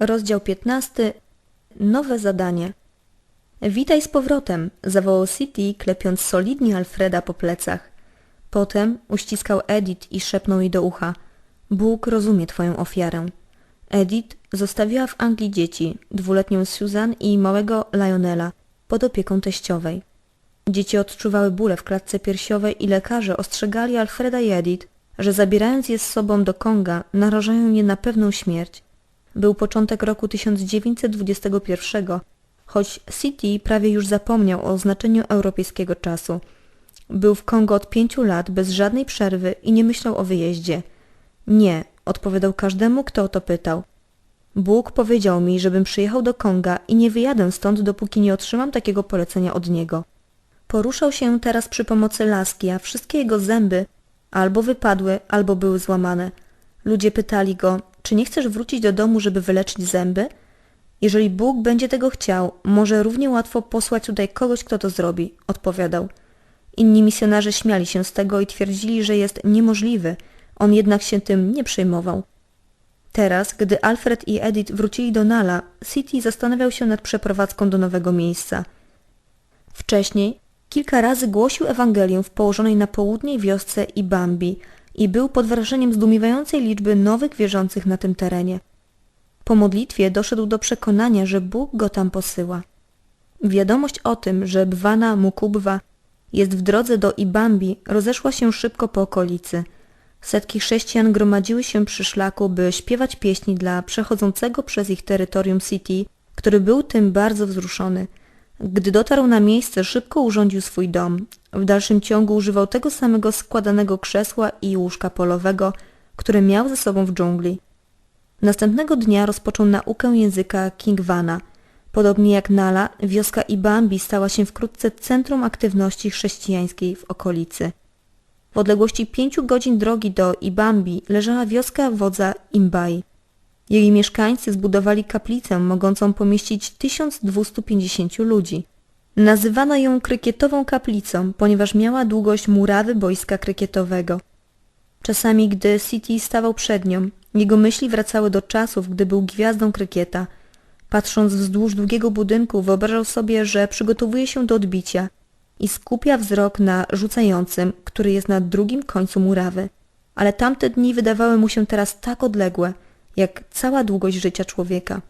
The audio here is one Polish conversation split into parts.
Rozdział 15. Nowe zadanie. Witaj z powrotem, zawołał City, klepiąc solidnie Alfreda po plecach. Potem uściskał Edith i szepnął jej do ucha. Bóg rozumie twoją ofiarę. Edith zostawiła w Anglii dzieci, dwuletnią Susan i małego Lionela, pod opieką teściowej. Dzieci odczuwały bóle w klatce piersiowej i lekarze ostrzegali Alfreda i Edith, że zabierając je z sobą do Konga, narażają je na pewną śmierć. Był początek roku 1921, choć City prawie już zapomniał o znaczeniu europejskiego czasu. Był w Kongo od pięciu lat bez żadnej przerwy i nie myślał o wyjeździe. Nie, odpowiadał każdemu, kto o to pytał. Bóg powiedział mi, żebym przyjechał do Konga i nie wyjadę stąd, dopóki nie otrzymam takiego polecenia od niego. Poruszał się teraz przy pomocy laski, a wszystkie jego zęby albo wypadły, albo były złamane. Ludzie pytali go, czy nie chcesz wrócić do domu, żeby wyleczyć zęby? Jeżeli Bóg będzie tego chciał, może równie łatwo posłać tutaj kogoś, kto to zrobi, odpowiadał. Inni misjonarze śmiali się z tego i twierdzili, że jest niemożliwy, on jednak się tym nie przejmował. Teraz, gdy Alfred i Edith wrócili do Nala, City zastanawiał się nad przeprowadzką do nowego miejsca. Wcześniej kilka razy głosił Ewangelię w położonej na południej wiosce Ibambi i był pod wrażeniem zdumiewającej liczby nowych wierzących na tym terenie. Po modlitwie doszedł do przekonania, że Bóg go tam posyła. Wiadomość o tym, że Bwana Mukubwa jest w drodze do Ibambi rozeszła się szybko po okolicy. Setki chrześcijan gromadziły się przy szlaku, by śpiewać pieśni dla przechodzącego przez ich terytorium City, który był tym bardzo wzruszony. Gdy dotarł na miejsce, szybko urządził swój dom. W dalszym ciągu używał tego samego składanego krzesła i łóżka polowego, które miał ze sobą w dżungli. Następnego dnia rozpoczął naukę języka Kingwana. Podobnie jak Nala, wioska Ibambi stała się wkrótce centrum aktywności chrześcijańskiej w okolicy. W odległości pięciu godzin drogi do Ibambi leżała wioska wodza Imbai. Jej mieszkańcy zbudowali kaplicę mogącą pomieścić 1250 ludzi. Nazywano ją krykietową kaplicą, ponieważ miała długość murawy boiska krykietowego. Czasami, gdy City stawał przed nią, jego myśli wracały do czasów, gdy był gwiazdą krykieta. Patrząc wzdłuż długiego budynku, wyobrażał sobie, że przygotowuje się do odbicia i skupia wzrok na rzucającym, który jest na drugim końcu murawy. Ale tamte dni wydawały mu się teraz tak odległe, jak cała długość życia człowieka.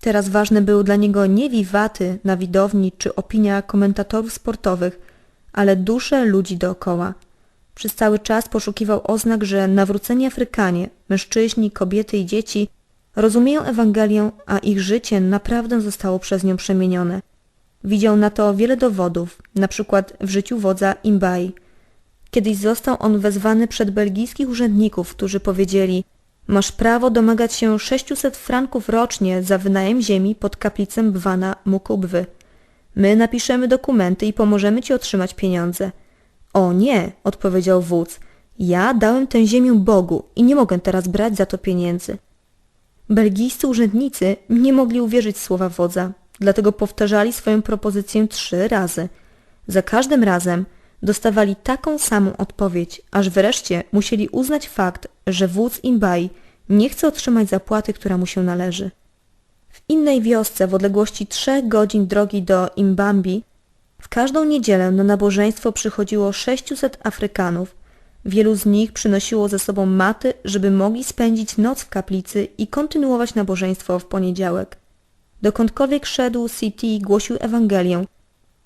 Teraz ważne były dla niego nie wiwaty na widowni czy opinia komentatorów sportowych, ale dusze ludzi dookoła. Przez cały czas poszukiwał oznak, że nawróceni Afrykanie, mężczyźni, kobiety i dzieci rozumieją Ewangelię, a ich życie naprawdę zostało przez nią przemienione. Widział na to wiele dowodów, na przykład w życiu wodza Imbai. Kiedyś został on wezwany przed belgijskich urzędników, którzy powiedzieli Masz prawo domagać się 600 franków rocznie za wynajem ziemi pod kaplicę Bwana Mukubwy. My napiszemy dokumenty i pomożemy ci otrzymać pieniądze. O nie, odpowiedział wódz. Ja dałem tę ziemię Bogu i nie mogę teraz brać za to pieniędzy. Belgijscy urzędnicy nie mogli uwierzyć słowa wodza, dlatego powtarzali swoją propozycję trzy razy. Za każdym razem dostawali taką samą odpowiedź, aż wreszcie musieli uznać fakt, że wódz Imbai nie chce otrzymać zapłaty, która mu się należy. W innej wiosce w odległości trzech godzin drogi do Imbambi w każdą niedzielę na nabożeństwo przychodziło 600 Afrykanów. Wielu z nich przynosiło ze sobą maty, żeby mogli spędzić noc w kaplicy i kontynuować nabożeństwo w poniedziałek. Dokądkolwiek szedł, City głosił Ewangelię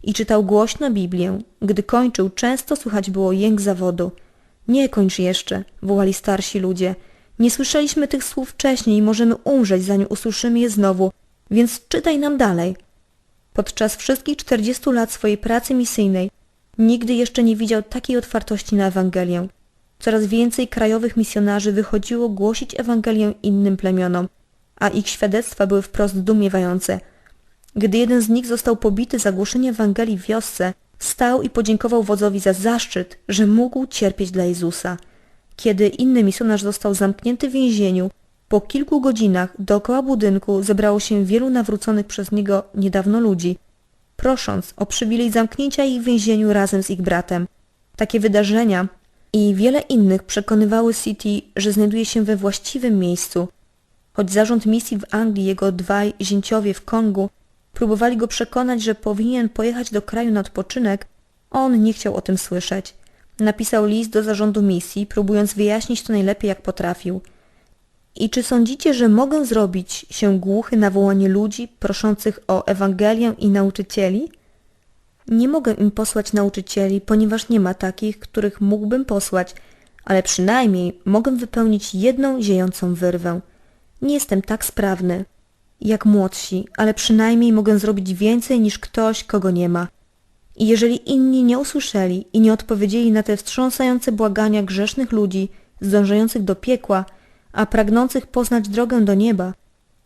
i czytał głośno Biblię. Gdy kończył, często słychać było jęk zawodu. Nie kończ jeszcze, wołali starsi ludzie. Nie słyszeliśmy tych słów wcześniej i możemy umrzeć, zanim usłyszymy je znowu, więc czytaj nam dalej. Podczas wszystkich 40 lat swojej pracy misyjnej nigdy jeszcze nie widział takiej otwartości na Ewangelię. Coraz więcej krajowych misjonarzy wychodziło głosić Ewangelię innym plemionom, a ich świadectwa były wprost zdumiewające. Gdy jeden z nich został pobity za głoszenie Ewangelii w wiosce, stał i podziękował wodzowi za zaszczyt, że mógł cierpieć dla Jezusa. Kiedy inny misjonarz został zamknięty w więzieniu, po kilku godzinach dookoła budynku zebrało się wielu nawróconych przez niego niedawno ludzi, prosząc o przywilej zamknięcia ich w więzieniu razem z ich bratem. Takie wydarzenia i wiele innych przekonywały City, że znajduje się we właściwym miejscu. Choć zarząd misji w Anglii, jego dwaj zięciowie w Kongu próbowali go przekonać, że powinien pojechać do kraju na odpoczynek, on nie chciał o tym słyszeć. Napisał list do zarządu misji, próbując wyjaśnić to najlepiej jak potrafił. I czy sądzicie, że mogę zrobić się głuchy na wołanie ludzi proszących o Ewangelię i nauczycieli? Nie mogę im posłać nauczycieli, ponieważ nie ma takich, których mógłbym posłać, ale przynajmniej mogę wypełnić jedną ziejącą wyrwę. Nie jestem tak sprawny jak młodsi, ale przynajmniej mogę zrobić więcej niż ktoś, kogo nie ma. I jeżeli inni nie usłyszeli i nie odpowiedzieli na te wstrząsające błagania grzesznych ludzi zdążających do piekła, a pragnących poznać drogę do nieba,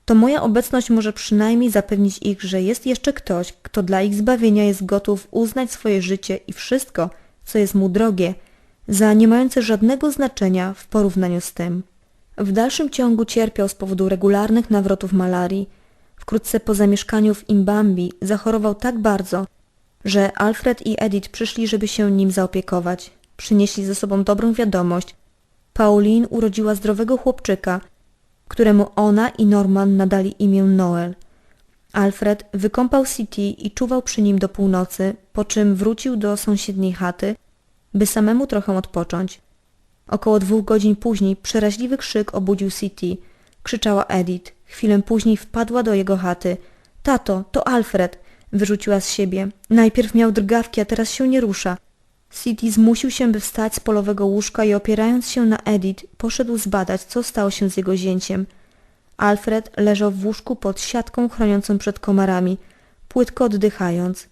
to moja obecność może przynajmniej zapewnić ich, że jest jeszcze ktoś, kto dla ich zbawienia jest gotów uznać swoje życie i wszystko, co jest mu drogie, za nie mające żadnego znaczenia w porównaniu z tym. W dalszym ciągu cierpiał z powodu regularnych nawrotów malarii. Wkrótce po zamieszkaniu w Imbambi zachorował tak bardzo, że Alfred i Edith przyszli, żeby się nim zaopiekować. Przynieśli ze sobą dobrą wiadomość. Pauline urodziła zdrowego chłopczyka, któremu ona i Norman nadali imię Noel. Alfred wykąpał City i czuwał przy nim do północy, po czym wrócił do sąsiedniej chaty, by samemu trochę odpocząć. Około dwóch godzin później przeraźliwy krzyk obudził City. Krzyczała Edith. Chwilę później wpadła do jego chaty. Tato, to Alfred! Wyrzuciła z siebie. Najpierw miał drgawki, a teraz się nie rusza. City zmusił się, by wstać z polowego łóżka i opierając się na Edith, poszedł zbadać, co stało się z jego zięciem. Alfred leżał w łóżku pod siatką chroniącą przed komarami, płytko oddychając.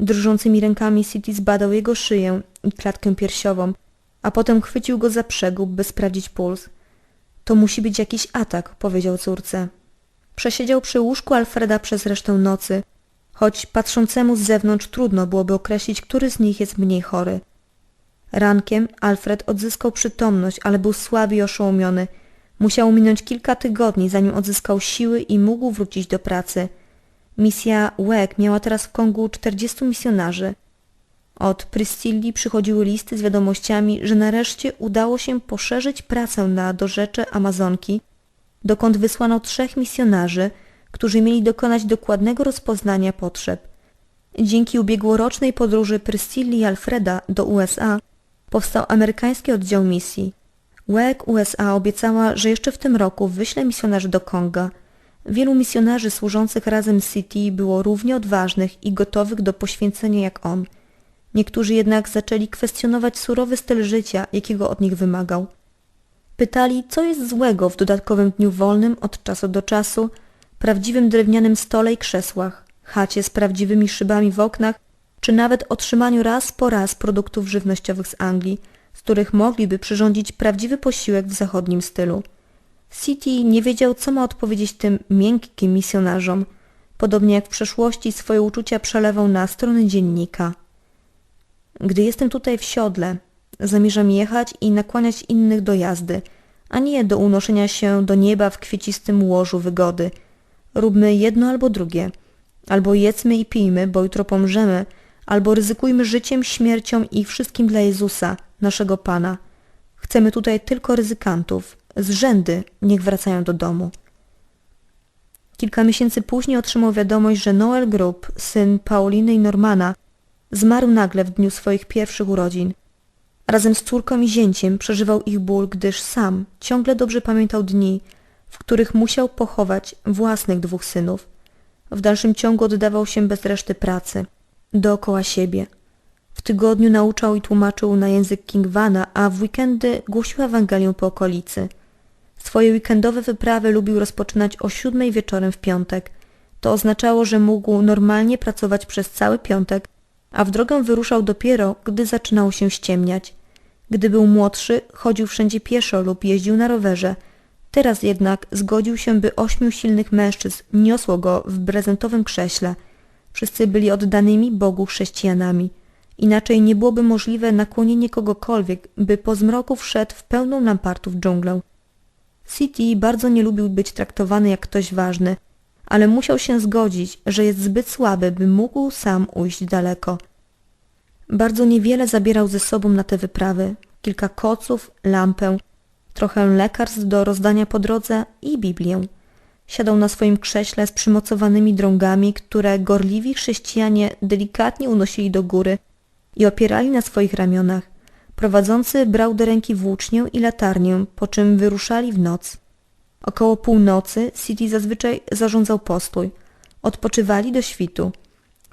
Drżącymi rękami City zbadał jego szyję i klatkę piersiową, a potem chwycił go za przegub, by sprawdzić puls. To musi być jakiś atak, powiedział córce. Przesiedział przy łóżku Alfreda przez resztę nocy, choć patrzącemu z zewnątrz trudno byłoby określić, który z nich jest mniej chory. Rankiem Alfred odzyskał przytomność, ale był słaby i oszołomiony. Musiał minąć kilka tygodni, zanim odzyskał siły i mógł wrócić do pracy. Misja WEG miała teraz w Kongu 40 misjonarzy. Od Pryscilli przychodziły listy z wiadomościami, że nareszcie udało się poszerzyć pracę na dorzecze Amazonki, dokąd wysłano trzech misjonarzy, którzy mieli dokonać dokładnego rozpoznania potrzeb. Dzięki ubiegłorocznej podróży Pryscilli i Alfreda do USA powstał amerykański oddział misji. WEG USA obiecała, że jeszcze w tym roku wyśle misjonarzy do Konga. Wielu misjonarzy służących razem City było równie odważnych i gotowych do poświęcenia jak on – Niektórzy jednak zaczęli kwestionować surowy styl życia, jakiego od nich wymagał. Pytali, co jest złego w dodatkowym dniu wolnym od czasu do czasu, prawdziwym drewnianym stole i krzesłach, chacie z prawdziwymi szybami w oknach, czy nawet otrzymaniu raz po raz produktów żywnościowych z Anglii, z których mogliby przyrządzić prawdziwy posiłek w zachodnim stylu. City nie wiedział, co ma odpowiedzieć tym miękkim misjonarzom. Podobnie jak w przeszłości swoje uczucia przelewał na strony dziennika. Gdy jestem tutaj w siodle, zamierzam jechać i nakłaniać innych do jazdy, a nie do unoszenia się do nieba w kwiecistym łożu wygody. Róbmy jedno albo drugie. Albo jedzmy i pijmy, bo jutro pomrzemy, albo ryzykujmy życiem, śmiercią i wszystkim dla Jezusa, naszego Pana. Chcemy tutaj tylko ryzykantów. Z rzędy niech wracają do domu. Kilka miesięcy później otrzymał wiadomość, że Noel Group, syn Pauliny i Normana, Zmarł nagle w dniu swoich pierwszych urodzin. Razem z córką i zięciem przeżywał ich ból, gdyż sam ciągle dobrze pamiętał dni, w których musiał pochować własnych dwóch synów. W dalszym ciągu oddawał się bez reszty pracy, dookoła siebie. W tygodniu nauczał i tłumaczył na język Kingwana, a w weekendy głosił Ewangelię po okolicy. Swoje weekendowe wyprawy lubił rozpoczynać o siódmej wieczorem w piątek. To oznaczało, że mógł normalnie pracować przez cały piątek, a w drogę wyruszał dopiero, gdy zaczynało się ściemniać. Gdy był młodszy, chodził wszędzie pieszo lub jeździł na rowerze. Teraz jednak zgodził się, by ośmiu silnych mężczyzn niosło go w prezentowym krześle. Wszyscy byli oddanymi Bogu chrześcijanami. Inaczej nie byłoby możliwe nakłonienie kogokolwiek, by po zmroku wszedł w pełną lampartów dżunglę. City bardzo nie lubił być traktowany jak ktoś ważny, ale musiał się zgodzić, że jest zbyt słaby, by mógł sam ujść daleko. Bardzo niewiele zabierał ze sobą na te wyprawy. Kilka koców, lampę, trochę lekarstw do rozdania po drodze i Biblię. Siadał na swoim krześle z przymocowanymi drągami, które gorliwi chrześcijanie delikatnie unosili do góry i opierali na swoich ramionach. Prowadzący brał do ręki włócznię i latarnię, po czym wyruszali w noc. Około północy City zazwyczaj zarządzał postój. Odpoczywali do świtu.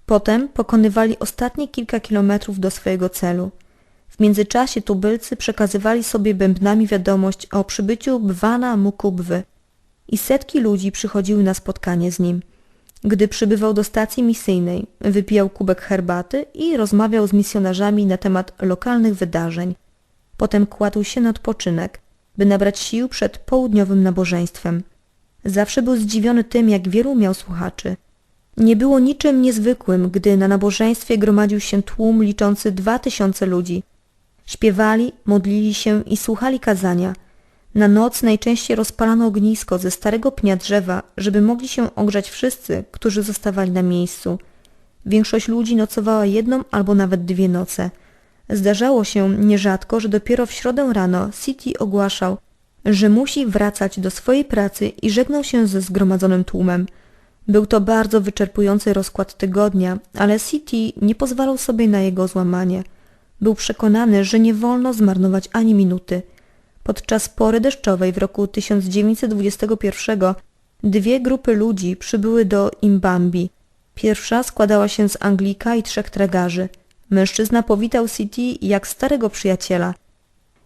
Potem pokonywali ostatnie kilka kilometrów do swojego celu. W międzyczasie tubylcy przekazywali sobie bębnami wiadomość o przybyciu Bwana Mukubwy i setki ludzi przychodziły na spotkanie z nim. Gdy przybywał do stacji misyjnej, wypijał kubek herbaty i rozmawiał z misjonarzami na temat lokalnych wydarzeń. Potem kładł się na odpoczynek, by nabrać sił przed południowym nabożeństwem. Zawsze był zdziwiony tym, jak wielu miał słuchaczy. Nie było niczym niezwykłym, gdy na nabożeństwie gromadził się tłum liczący dwa tysiące ludzi. Śpiewali, modlili się i słuchali kazania. Na noc najczęściej rozpalano ognisko ze starego pnia drzewa, żeby mogli się ogrzać wszyscy, którzy zostawali na miejscu. Większość ludzi nocowała jedną albo nawet dwie noce. Zdarzało się nierzadko, że dopiero w środę rano City ogłaszał, że musi wracać do swojej pracy i żegnał się ze zgromadzonym tłumem. Był to bardzo wyczerpujący rozkład tygodnia, ale City nie pozwalał sobie na jego złamanie. Był przekonany, że nie wolno zmarnować ani minuty. Podczas pory deszczowej w roku 1921 dwie grupy ludzi przybyły do Imbambi. Pierwsza składała się z Anglika i trzech tragarzy. Mężczyzna powitał City jak starego przyjaciela.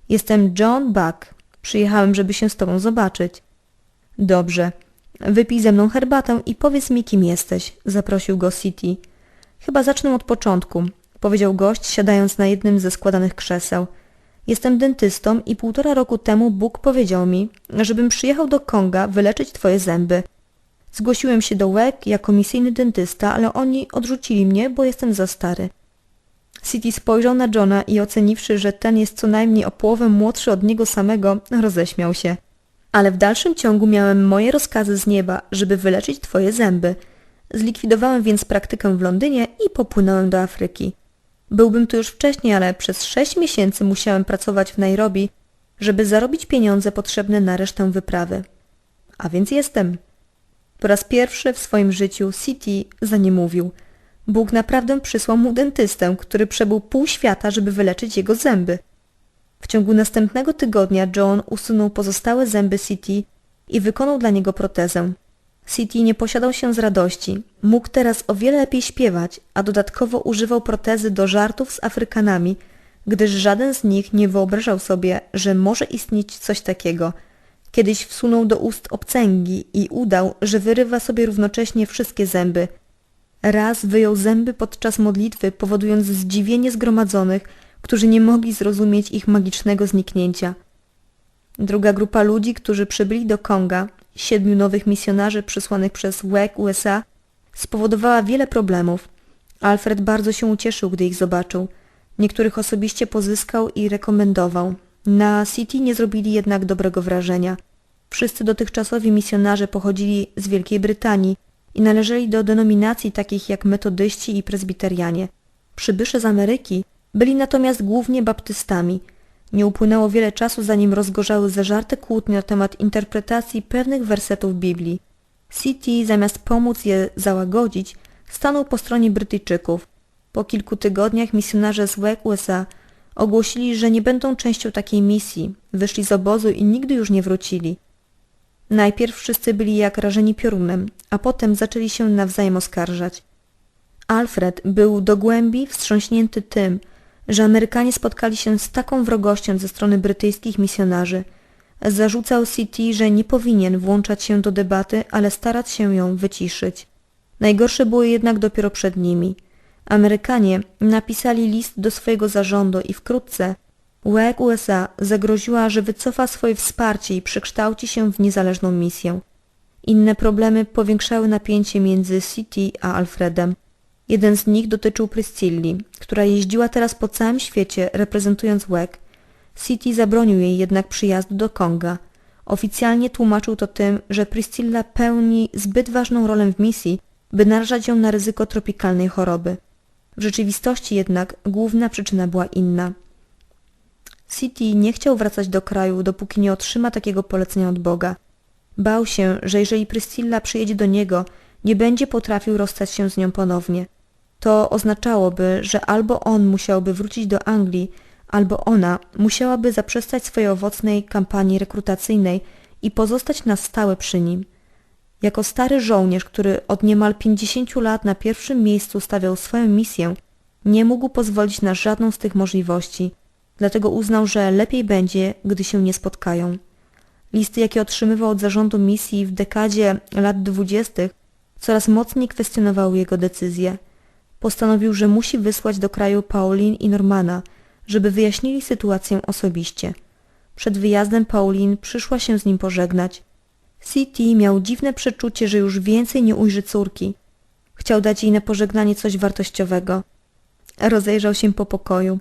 Jestem John Buck. Przyjechałem, żeby się z tobą zobaczyć. Dobrze. Wypij ze mną herbatę i powiedz mi, kim jesteś, zaprosił go City. Chyba zacznę od początku, powiedział gość, siadając na jednym ze składanych krzeseł. Jestem dentystą i półtora roku temu Bóg powiedział mi, żebym przyjechał do Konga wyleczyć twoje zęby. Zgłosiłem się do WEG jako misyjny dentysta, ale oni odrzucili mnie, bo jestem za stary. City spojrzał na Johna i oceniwszy, że ten jest co najmniej o połowę młodszy od niego samego, roześmiał się. Ale w dalszym ciągu miałem moje rozkazy z nieba, żeby wyleczyć twoje zęby. Zlikwidowałem więc praktykę w Londynie i popłynąłem do Afryki. Byłbym tu już wcześniej, ale przez sześć miesięcy musiałem pracować w Nairobi, żeby zarobić pieniądze potrzebne na resztę wyprawy. A więc jestem. Po raz pierwszy w swoim życiu City za nie mówił. Bóg naprawdę przysłał mu dentystę, który przebył pół świata, żeby wyleczyć jego zęby. W ciągu następnego tygodnia John usunął pozostałe zęby City i wykonał dla niego protezę. City nie posiadał się z radości. Mógł teraz o wiele lepiej śpiewać, a dodatkowo używał protezy do żartów z Afrykanami, gdyż żaden z nich nie wyobrażał sobie, że może istnieć coś takiego. Kiedyś wsunął do ust obcęgi i udał, że wyrywa sobie równocześnie wszystkie zęby. Raz wyjął zęby podczas modlitwy, powodując zdziwienie zgromadzonych, którzy nie mogli zrozumieć ich magicznego zniknięcia. Druga grupa ludzi, którzy przybyli do Konga, siedmiu nowych misjonarzy przysłanych przez WEG USA, spowodowała wiele problemów. Alfred bardzo się ucieszył, gdy ich zobaczył. Niektórych osobiście pozyskał i rekomendował. Na City nie zrobili jednak dobrego wrażenia. Wszyscy dotychczasowi misjonarze pochodzili z Wielkiej Brytanii i należeli do denominacji takich jak metodyści i prezbiterianie. Przybysze z Ameryki byli natomiast głównie baptystami – nie upłynęło wiele czasu, zanim rozgorzały zażarte kłótnie na temat interpretacji pewnych wersetów Biblii. City, zamiast pomóc je załagodzić, stanął po stronie Brytyjczyków. Po kilku tygodniach misjonarze z WEG USA ogłosili, że nie będą częścią takiej misji, wyszli z obozu i nigdy już nie wrócili. Najpierw wszyscy byli jak rażeni piorunem, a potem zaczęli się nawzajem oskarżać. Alfred był do głębi wstrząśnięty tym, że Amerykanie spotkali się z taką wrogością ze strony brytyjskich misjonarzy. Zarzucał City, że nie powinien włączać się do debaty, ale starać się ją wyciszyć. Najgorsze było jednak dopiero przed nimi. Amerykanie napisali list do swojego zarządu i wkrótce WEG USA zagroziła, że wycofa swoje wsparcie i przekształci się w niezależną misję. Inne problemy powiększały napięcie między City a Alfredem. Jeden z nich dotyczył Priscilli, która jeździła teraz po całym świecie reprezentując WEG. City zabronił jej jednak przyjazdu do Konga. Oficjalnie tłumaczył to tym, że Priscilla pełni zbyt ważną rolę w misji, by narażać ją na ryzyko tropikalnej choroby. W rzeczywistości jednak główna przyczyna była inna. City nie chciał wracać do kraju, dopóki nie otrzyma takiego polecenia od Boga. Bał się, że jeżeli Priscilla przyjedzie do niego, nie będzie potrafił rozstać się z nią ponownie. To oznaczałoby, że albo on musiałby wrócić do Anglii, albo ona musiałaby zaprzestać swojej owocnej kampanii rekrutacyjnej i pozostać na stałe przy nim. Jako stary żołnierz, który od niemal 50 lat na pierwszym miejscu stawiał swoją misję, nie mógł pozwolić na żadną z tych możliwości, dlatego uznał, że lepiej będzie, gdy się nie spotkają. Listy, jakie otrzymywał od zarządu misji w dekadzie lat dwudziestych, coraz mocniej kwestionowały jego decyzję. Postanowił, że musi wysłać do kraju Paulin i Normana, żeby wyjaśnili sytuację osobiście. Przed wyjazdem Paulin przyszła się z nim pożegnać. City miał dziwne przeczucie, że już więcej nie ujrzy córki. Chciał dać jej na pożegnanie coś wartościowego. Rozejrzał się po pokoju.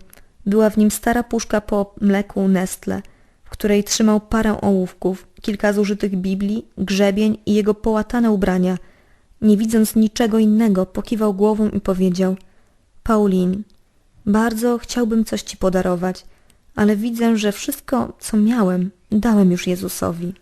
Była w nim stara puszka po mleku Nestle, w której trzymał parę ołówków, kilka zużytych Biblii, grzebień i jego połatane ubrania. Nie widząc niczego innego, pokiwał głową i powiedział Paulin, bardzo chciałbym coś ci podarować, ale widzę, że wszystko, co miałem, dałem już Jezusowi.